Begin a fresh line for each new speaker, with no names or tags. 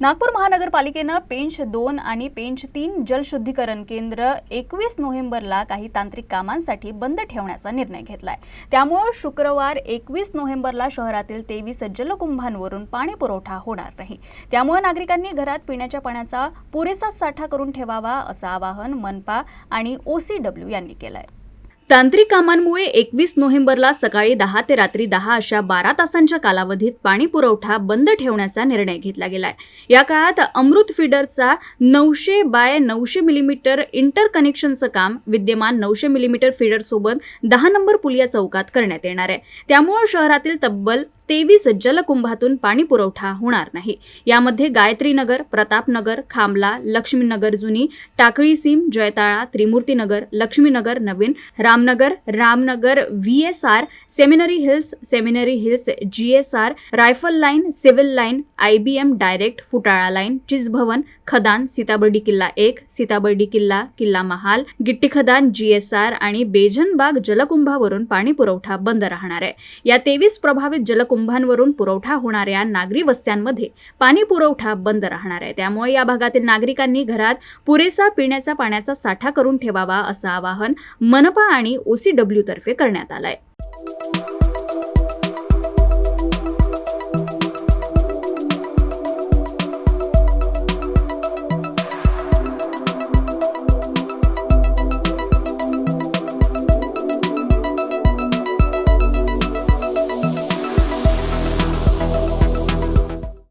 नागपूर महानगरपालिकेनं पेंच दोन आणि पेंच तीन जलशुद्धीकरण केंद्र एकवीस नोव्हेंबरला काही तांत्रिक कामांसाठी बंद ठेवण्याचा निर्णय घेतलाय. त्यामुळं शुक्रवार एकवीस नोव्हेंबरला शहरातील तेवीस जलकुंभांवरून पाणी पुरवठा होणार नाही. त्यामुळे नागरिकांनी घरात पिण्याच्या पाण्याचा पुरेसा साठा करून ठेवावा असं आवाहन मनपा आणि ओसीडब्ल्यू यांनी केलं आहे तांत्रिक कामांमुळे एकवीस नोव्हेंबरला सकाळी दहा ते रात्री दहा अशा बारा तासांच्या कालावधीत पाणी पुरवठा बंद ठेवण्याचा निर्णय घेतला गेलाय. या काळात अमृत फिडरचा नऊशे बाय नऊशे मिलीमीटर इंटर कनेक्शनचं काम विद्यमान नऊशे मिलीमीटर फिडरसोबत दहा नंबर पुलिया चौकात करण्यात येणार आहे. त्यामुळे शहरातील तब्बल तेवीस जलकुंभातून पाणी पुरवठा होणार नाही. यामध्ये गायत्रीनगर प्रतापनगर खांबला लक्ष्मीनगर जुनी टाकळी सीम जयताळा त्रिमूर्तीनगर लक्ष्मीनगर नवीन Ramnagar Ramnagar V S R seminary hills seminary hills G S R rifle line civil line I B M direct Futala line Chijbhavan खदान सीताबर्डी किल्ला एक सीताबर्डी किल्ला किल्ला महाल गिट्टी खदान जी एस आर आणि बेजनबाग जलकुंभावरून पाणी पुरवठा बंद राहणार आहे. या तेवीस प्रभावित जलकुंभांवरून पुरवठा होणाऱ्या नागरी वस्त्यांमध्ये पाणी पुरवठा बंद राहणार आहे. त्यामुळे या भागातील नागरिकांनी घरात पुरेसा पिण्याचा पाण्याचा साठा करून ठेवावा असं आवाहन मनपा आणि ओसीडब्ल्यू तर्फे करण्यात आलंय.